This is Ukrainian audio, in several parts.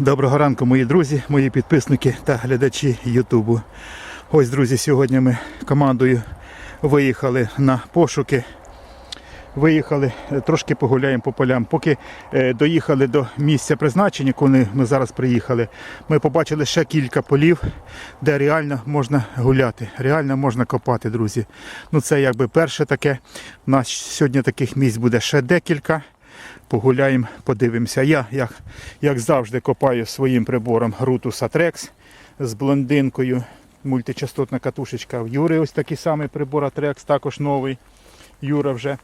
Доброго ранку, мої друзі, мої підписники та глядачі Ютубу. Ось, друзі, сьогодні ми командою виїхали на пошуки. Виїхали, е, трошки погуляємо по полям. Поки е, доїхали до місця призначення, коли ми зараз приїхали, ми побачили ще кілька полів, де реально можна гуляти, реально можна копати, друзі. Ну це якби перше таке. У нас сьогодні таких місць буде ще декілька. Погуляємо, подивимося. Я, як, як завжди, копаю своїм прибором Rutus Atrex з блондинкою. Мультичастотна катушечка. В Юри ось такий самий прибор Atrex, також новий. Юра вже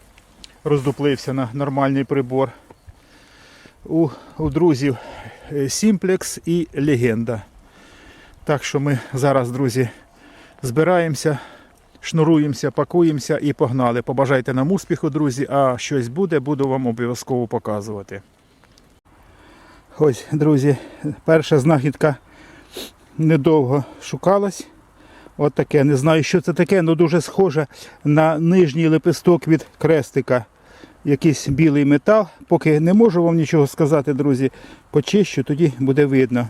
роздуплився на нормальний прибор. У, у друзів е, Simplex і Легенда. Так що ми зараз, друзі, збираємося, шнуруємося, пакуємося і погнали. Побажайте нам успіху, друзі, а щось буде, буду вам обов'язково показувати. Ось, друзі, перша знахідка недовго шукалась. От таке. Не знаю, що це таке, але дуже схоже на нижній лепесток від крестика. Якийсь білий метал. Поки не можу вам нічого сказати, друзі. Почищу, тоді буде видно.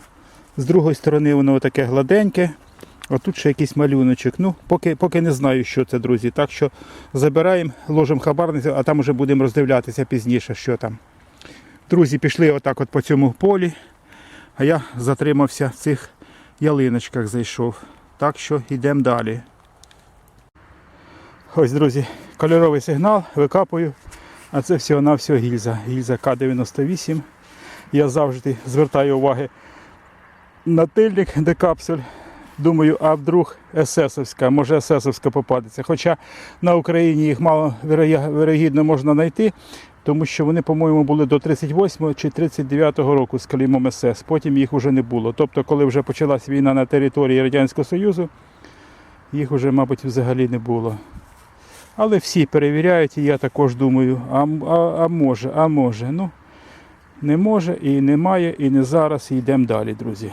З другої сторони воно таке гладеньке. А тут ще якийсь малюночок. Ну, поки, поки не знаю, що це, друзі. Так що забираємо, ложимо хабарницю, а там вже будемо роздивлятися пізніше, що там. Друзі, пішли отак от по цьому полі. А я затримався в цих ялиночках, зайшов. Так що йдемо далі. Ось, друзі, кольоровий сигнал, викапую. А це всього-навсього гільза. Гільза К-98. Я завжди звертаю уваги на тильник декапсуль. Думаю, а вдруг есесовська, може есесовська попадеться. Хоча на Україні їх мало вирогідно можна знайти, тому що вони, по-моєму, були до 38 чи 39 року з клеймом СС. Потім їх вже не було. Тобто, коли вже почалась війна на території Радянського Союзу, їх вже, мабуть, взагалі не було. Але всі перевіряють, і я також думаю, а, а, а може, а може. Ну, не може і немає, і не зараз, і йдемо далі, друзі.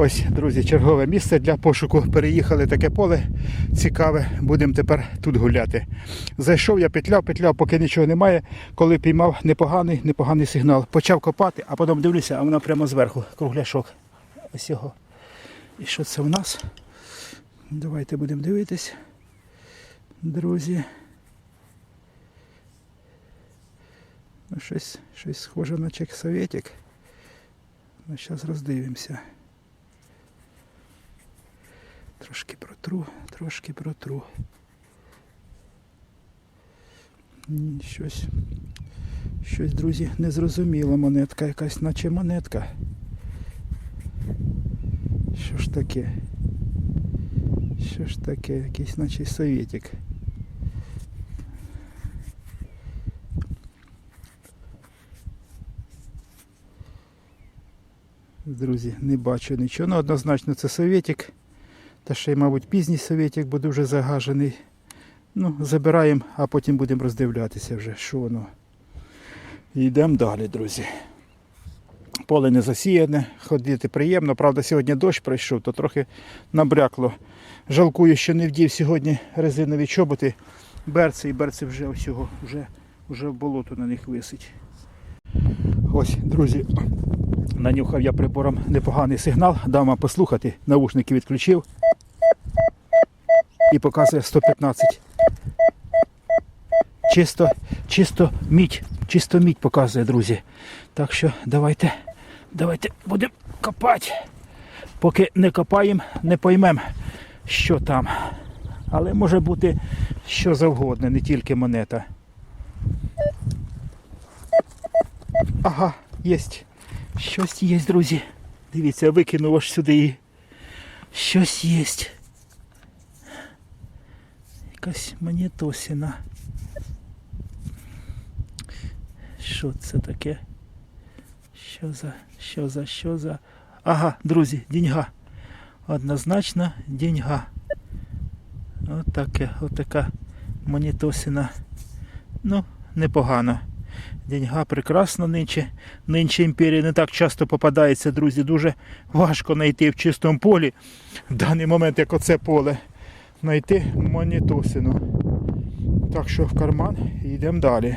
Ось, друзі, чергове місце для пошуку. Переїхали таке поле цікаве. Будемо тепер тут гуляти. Зайшов я петляв, петляв, поки нічого немає. Коли піймав непоганий, непоганий сигнал. Почав копати, а потім дивлюся, а вона прямо зверху. Кругляшок. Ось його. І що це в нас? Давайте будемо дивитись. Друзі. Ну, щось, щось схоже на чек-советик. Зараз роздивимося. Трошки протру, трошки протру. Щось, щось, друзі, незрозуміла монетка, якась наче монетка. Що ж таке? Що ж таке? Якийсь наче совєтик. Друзі, не бачу нічого. Ну, однозначно це совєтик. Та ще й, мабуть, пізній совєтик, бо дуже загажений. Ну, забираємо, а потім будемо роздивлятися вже, що воно. Йдемо далі, друзі. Поле не засіяне, ходити приємно. Правда, сьогодні дощ пройшов, то трохи набрякло. Жалкую, що не вдів сьогодні резинові чоботи. Берці і берці вже всього, вже, вже болото на них висить. Ось, друзі, нанюхав я прибором непоганий сигнал, дав вам послухати, наушники відключив і показує 115. Чисто, чисто мідь, чисто мідь показує, друзі. Так що давайте, давайте будемо копати. Поки не копаємо, не поймемо, що там. Але може бути що завгодно, не тільки монета. Ага, єсть. Щось є, друзі. Дивіться, я викинув аж сюди. Щось є. Якась монетосіна. Що це таке? Що за, що за, що за. Ага, друзі, деньга. Однозначно деньга. Отаке, отака монітосина. Ну, непогано. Деньга прекрасно нинче. Нинче імперія не так часто попадається, друзі. Дуже важко знайти в чистому полі. В даний момент, як оце поле, знайти монітосину. Так що в карман йдемо далі.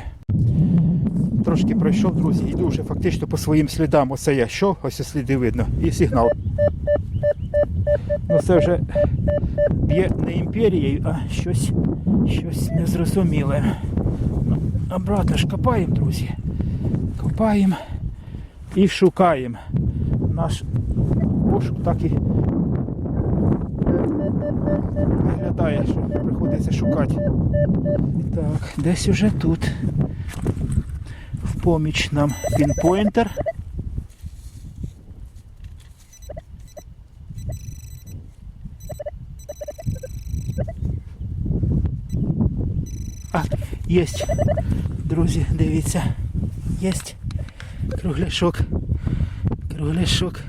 Трошки пройшов, друзі, йду вже фактично по своїм слідам. Оце я йшов, ось сліди видно. І сигнал. Ну це вже б'є не імперією, а щось, щось незрозуміле. Ну, обратно ж копаємо, друзі. Копаємо і шукаємо. Наш пошук так і виглядає, що приходиться шукати. Так, десь уже тут. В поміч нам пінпойнтер. А, єсть. Друзі, дивіться. Єсть. Кругляшок. Кругляшок.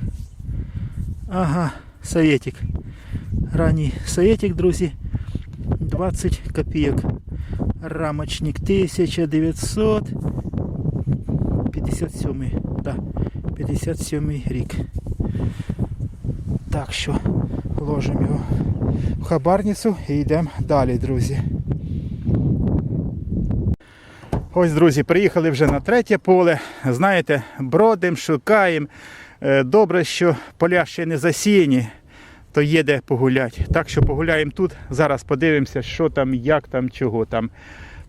Ага, советик. Ранній советик, друзі. 20 копійок. Рамочник 1957. Да, 57 рік. Так що ложимо його в хабарницю і йдемо далі, друзі. Ось, друзі, приїхали вже на третє поле. Знаєте, бродимо, шукаємо. Е, Добре, що поля ще не засіяні, то є де погуляти. Так що погуляємо тут. Зараз подивимося, що там, як там, чого там.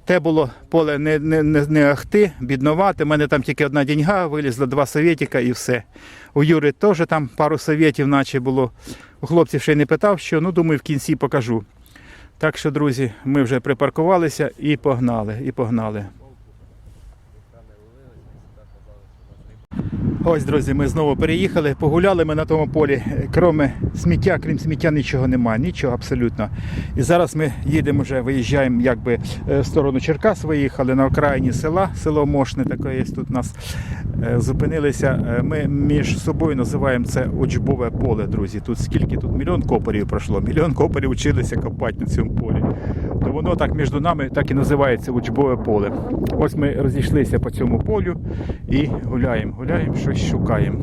Те було поле не, не, не, не ахти, біднувати. У мене там тільки одна деньга, вилізла два совєтіка і все. У Юри теж там пару совєтів, наче було. У хлопців ще й не питав, що, ну думаю, в кінці покажу. Так що, друзі, ми вже припаркувалися і погнали, і погнали. Ось, друзі, ми знову переїхали, погуляли ми на тому полі. Кроме сміття, крім сміття, нічого немає, нічого абсолютно. І зараз ми їдемо вже, виїжджаємо якби е, в сторону Черкас, виїхали на окраїні села, село Мошне, таке є тут нас. Е, Зупинилися. Е, Ми між собою називаємо це учбове поле, друзі. Тут скільки тут мільйон копарів пройшло, мільйон копарів вчилися копати на цьому полі. Воно так між нами так і називається учбове поле. Ось ми розійшлися по цьому полю і гуляємо, гуляємо, щось шукаємо.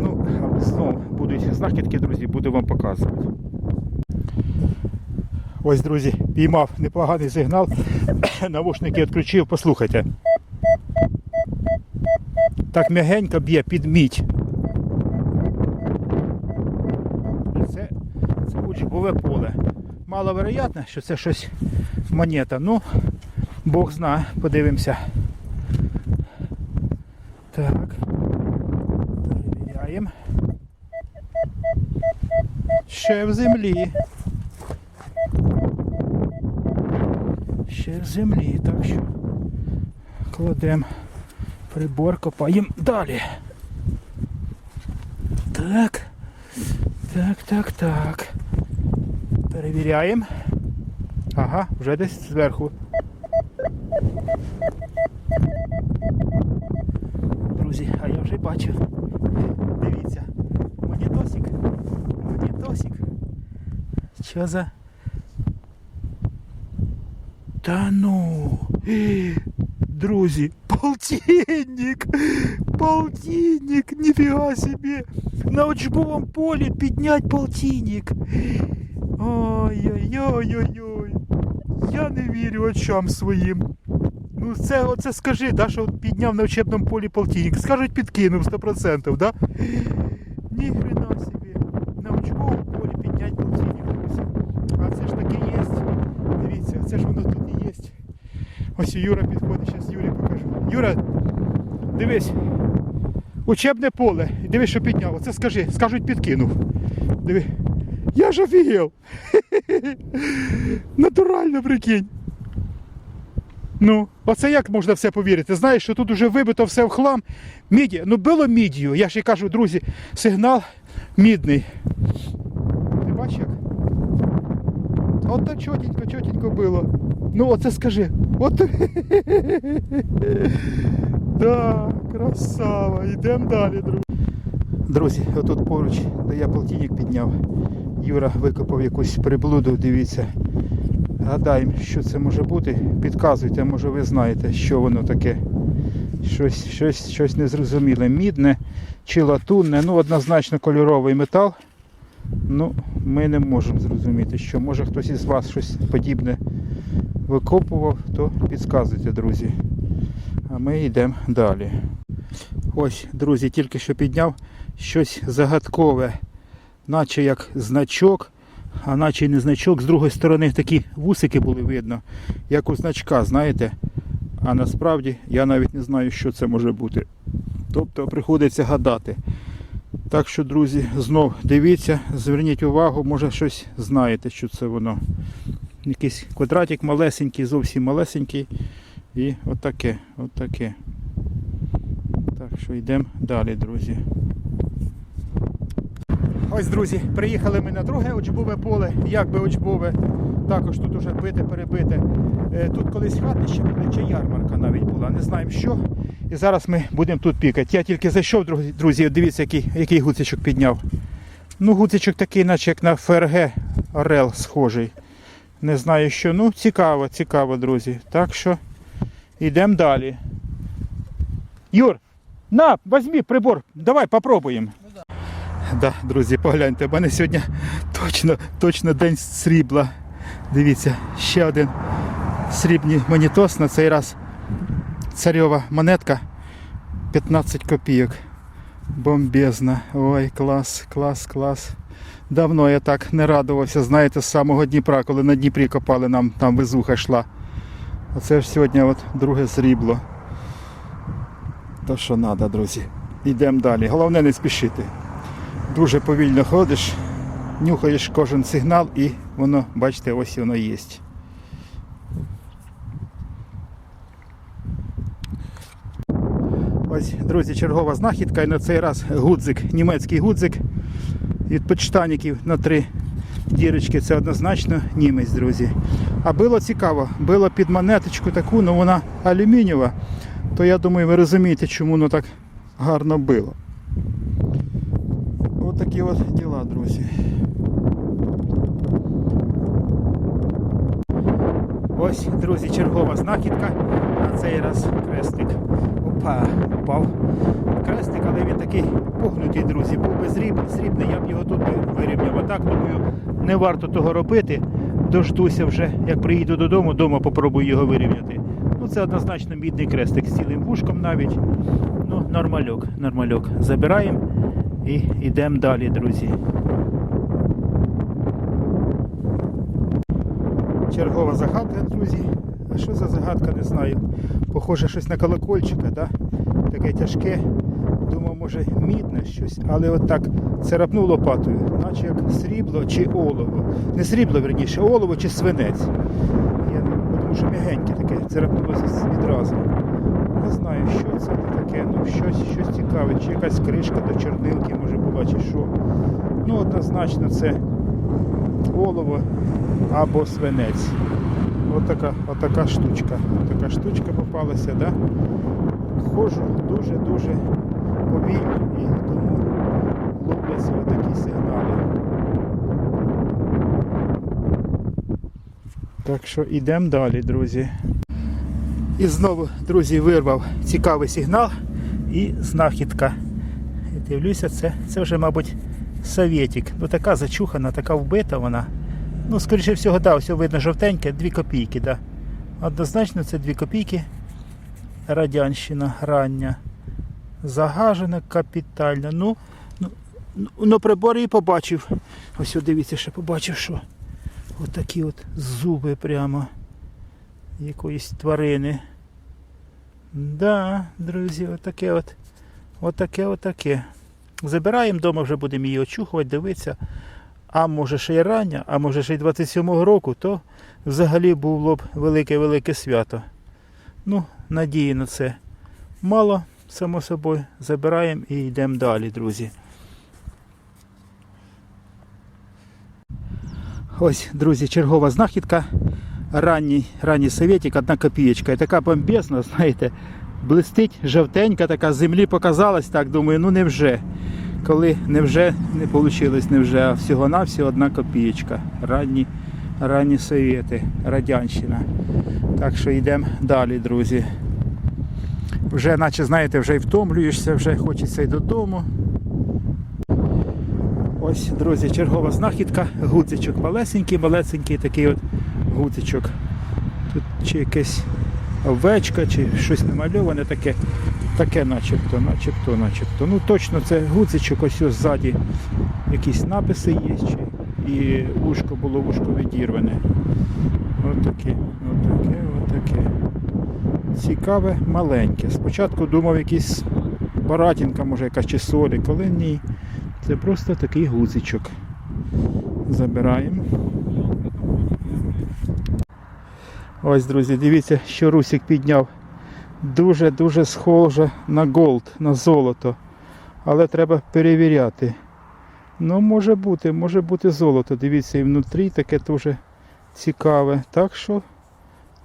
Ну, знову будуть знахідки, друзі, буду вам показувати. Ось, друзі, піймав непоганий сигнал. Навушники відключив, послухайте. Так м'ягенько б'є під мідь. І Це, це учбове поле. Маловероятно, що це щось монета. Ну, Бог знає, подивимося. Так. Перевіряємо. Ще в землі. Ще в землі, так що кладемо прибор, копаємо далі. Так. Так, так, так. Перевіряємо. Ага, вже десь зверху. Друзі, а я вже бачив. Дивіться. Монітосик. Монітосик. Що за. Та ну. Е, Друзі, полтинник! Полтинник! Нифига себе! На учбовом поле піднять полтинник! Ой-ой-ой-ой-ой! Я не вірю очам своїм. Ну це оце скажи, да, що підняв на учебному полі полтинник. Скажуть, підкинув 100%, да? Ні хрена собі. На учбовому полі піднять полтинник. А це ж таки є. Дивіться, це ж воно тут і є. Ось Юра підходить, зараз Юрі покажу. Юра, дивись. Учебне поле. Дивись, що підняв. Оце скажи, скажуть, підкинув. Диви. Я ж офігел. Натурально прикинь. Ну, оце як можна все повірити? Знаєш, що тут уже вибито все в хлам. Міді, ну було мідію. Я ще й кажу, друзі, сигнал мідний. Ти бачиш як? От так чотенько, чотенько було. Ну оце скажи. От. Да, Красава, йдемо далі, друзі. Друзі, отут поруч, де я полтинник підняв, Юра викопав якусь приблуду, дивіться. Гадаємо, що це може бути. Підказуйте, може ви знаєте, що воно таке. Щось, щось, щось незрозуміле. Мідне чи латунне, ну однозначно кольоровий метал. Ну, ми не можемо зрозуміти, що може хтось із вас щось подібне викопував, то підказуйте, друзі. А ми йдемо далі. Ось, друзі, тільки що підняв щось загадкове, наче як значок, а наче й не значок. З другої сторони такі вусики були видно, як у значка, знаєте. А насправді я навіть не знаю, що це може бути. Тобто приходиться гадати. Так що, друзі, знов дивіться, зверніть увагу, може щось знаєте, що це воно. Якийсь квадратик малесенький, зовсім малесенький. І отаке, отаке. Так що йдемо далі, друзі. Ось, друзі, приїхали ми на друге очбове поле, як би очбове. Також тут уже бите, перебите. Е, Тут колись хатище було, чи ярмарка навіть була, не знаємо що. І зараз ми будемо тут пікати. Я тільки зайшов, друзі, дивіться, який, який гуцичок підняв. Ну, гуцичок такий, наче як на ФРГ Орел схожий. Не знаю що. Ну, цікаво, цікаво, друзі. Так що йдемо далі. Юр, на, візьми прибор, давай попробуємо. Да, друзі, погляньте, в мене сьогодні точно, точно день срібла. Дивіться, ще один срібний монітос, на цей раз царьова монетка 15 копійок. Бомбезна. Ой, клас, клас, клас. Давно я так не радувався, знаєте, з самого Дніпра, коли на Дніпрі копали, нам там везуха йшла. Оце ж сьогодні от друге срібло. То що треба, друзі. Йдемо далі. Головне не спішити. Дуже повільно ходиш, нюхаєш кожен сигнал і воно, бачите, ось воно є. Ось, друзі, чергова знахідка і на цей раз гудзик, німецький гудзик від почтаніків на три дірочки. Це однозначно німець, друзі. А було цікаво, було під монеточку таку, але вона алюмінієва, то я думаю, ви розумієте, чому воно так гарно було. Ось такі от діла, друзі. Ось, друзі, чергова знахідка. На цей раз крестик. Опа, упав. Крестик, але він такий погнутий, друзі. Був би срібний, срібний, я б його тут вирівняв. А так, думаю, не варто того робити. Дождуся вже, як приїду додому, вдома попробую його вирівняти. Ну, це однозначно мідний крестик з цілим вушком навіть. Ну, нормальок, нормальок. Забираємо і йдемо далі, друзі. Чергова загадка, друзі. А що за загадка, не знаю. Похоже, щось на колокольчика, да? таке тяжке. Думав, може мідне щось, але от так царапнув лопатою, наче як срібло чи олово. Не срібло, верніше, олово чи свинець. Я тому що м'ягеньке таке, царапнулося відразу. Не знаю, що це таке, ну щось, щось цікаве, чи якась кришка до чорнилки може була, чи що. Ну, однозначно, це олово або свинець. Отака, отака штучка. Отака штучка попалася, да? Ходжу дуже-дуже повільно і тому ловляться отакі сигнали. Так що йдемо далі, друзі. І знову, друзі, вирвав цікавий сигнал і знахідка. І дивлюся, це, це вже, мабуть, Советик. Ну така зачухана, така вбита вона. Ну, скоріше всього, да, все видно жовтеньке, 2 копійки, да. Однозначно це 2 копійки. Радянщина рання. Загажена капітально. Ну, ну, ну на приборі і побачив. Ось дивіться, ще побачив, що отакі от зуби прямо якоїсь тварини. Да, друзі, отаке от. Отаке, отаке. Забираємо вдома, вже будемо її очухувати, дивитися. А може ще й рання, а може ще й 27-го року, то взагалі було б велике-велике свято. Ну, надії на це мало, само собою. Забираємо і йдемо далі, друзі. Ось, друзі, чергова знахідка. Ранній, ранній советик, одна копієчка. І така бомбезна, знаєте, блистить, жовтенька така, землі показалась, так думаю, ну невже. Коли невже не вийшло, невже, а всього-навсього одна копієчка. Ранні, ранні совєти, радянщина. Так що йдемо далі, друзі. Вже, наче, знаєте, вже й втомлюєшся, вже хочеться й додому. Ось, друзі, чергова знахідка, гудзичок малесенький, малесенький такий от гудзичок. Тут чи якесь овечка, чи щось намальоване таке, таке начебто, начебто, начебто. Ну точно це гудзичок, ось ось ззаді якісь написи є, чи і вушко було вушко відірване. Отаке, отаке, отаке. Цікаве, маленьке. Спочатку думав якийсь баратінка, може якась чи солі, коли ні. Це просто такий гудзичок. Забираємо. Ось, друзі, дивіться, що Русик підняв. Дуже-дуже схоже на голд, на золото. Але треба перевіряти. Ну, може бути, може бути золото. Дивіться, і внутрі таке дуже цікаве. Так що,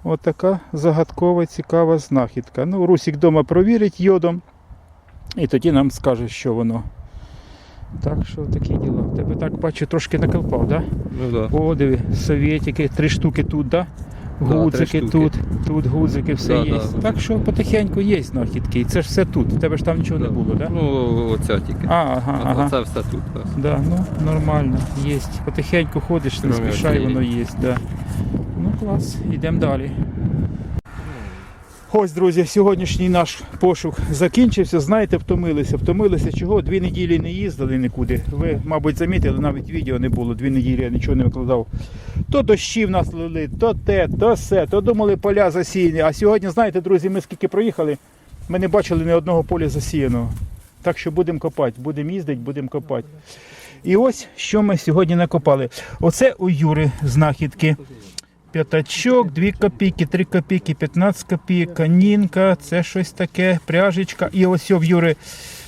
отака загадкова, цікава знахідка. Ну, Русик вдома провірить йодом. І тоді нам скаже, що воно. Так що такі діла. Тебе так бачу, трошки наколпав, так? Да? Ну да. О, диви, совєтики, три штуки тут, да? Да, Гудзики да, тут, тут гудзики, все Да, є. да. Так що потихеньку є знахідки. Це ж все тут. У тебе ж там нічого не було, так? Да? Ну, оця тільки. А, ага, А ага. Оце все тут. так. Да, ну нормально, є. Потихеньку ходиш, не спішай, воно є. Да. Ну клас, йдемо далі. Ось, друзі, сьогоднішній наш пошук закінчився. Знаєте, втомилися. Втомилися чого? Дві неділі не їздили нікуди. Ви, мабуть, замітили, навіть відео не було. Дві неділі я нічого не викладав. То дощі в нас лили, то те, то все, то думали поля засіяні. А сьогодні, знаєте, друзі, ми скільки проїхали, ми не бачили ні одного поля засіяного. Так що будемо копати, будемо їздити, будемо копати. І ось що ми сьогодні накопали. Оце у Юри знахідки. П'ятачок, 2 копійки, 3 копійки, 15 копійок, канінка, це щось таке, пряжечка. І ось в Юри,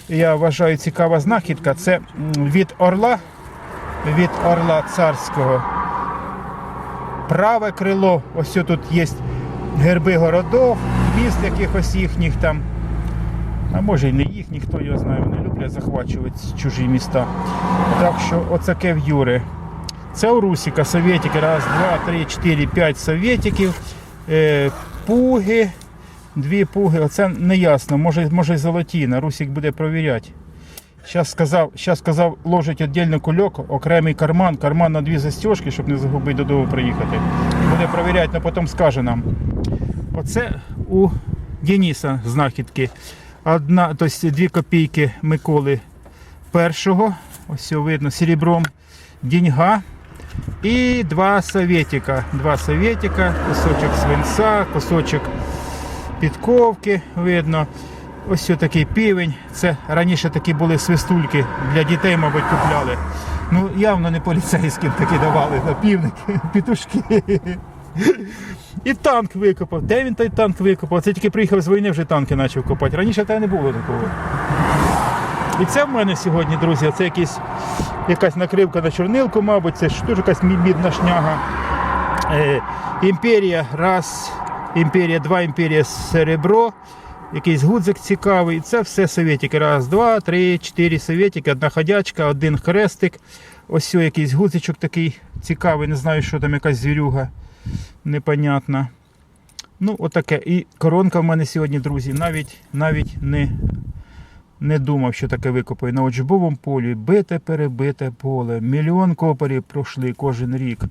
я вважаю, цікава знахідка. Це від орла, від орла царського. Праве крило. Ось тут є герби городов, міст якихось їхніх там. А може і не їхніх, хто його знає, вони люблять захвачувати чужі міста. Так що оцяке в Юри. Це у Русіка совєтики. Раз, два, три, чотири, п'ять совєтиків. Е, пуги. Дві пуги. Оце не ясно. Може, може й золоті. На Русік буде провіряти. Зараз сказав, щас сказав, ложить віддільний кульок, окремий карман, карман на дві застіжки, щоб не загубити додому приїхати. Буде провіряти, але потім скаже нам. Оце у Дениса знахідки. Одна, тобто дві копійки Миколи першого. Ось все видно серебром. Деньга. І два советика. Два советика, кусочок свинця, кусочок підковки видно. Ось такий півень. Це раніше такі були свистульки для дітей, мабуть, купляли. Ну, явно не поліцейським такі давали на півники, петушки. І танк викопав. Де він той танк викопав? Це тільки приїхав з війни, вже танки почав копати. Раніше та не було такого. І це в мене сьогодні, друзі, це якісь, якась накривка на чорнилку, мабуть, це ж теж якась мідна шняга. Е, імперія, раз, імперія, два, імперія серебро, якийсь гудзик цікавий. Це все совєтики. Раз, два, три, чотири совєтики, одна ходячка, один хрестик. Ось сьо якийсь гудзичок такий цікавий, не знаю, що там якась звірюга. Непонятна. Ну, отаке. І коронка в мене сьогодні, друзі, навіть, навіть не, не думав, що таке викопаю. На очбовому полі бите перебите поле. Мільйон копарів пройшли кожен рік.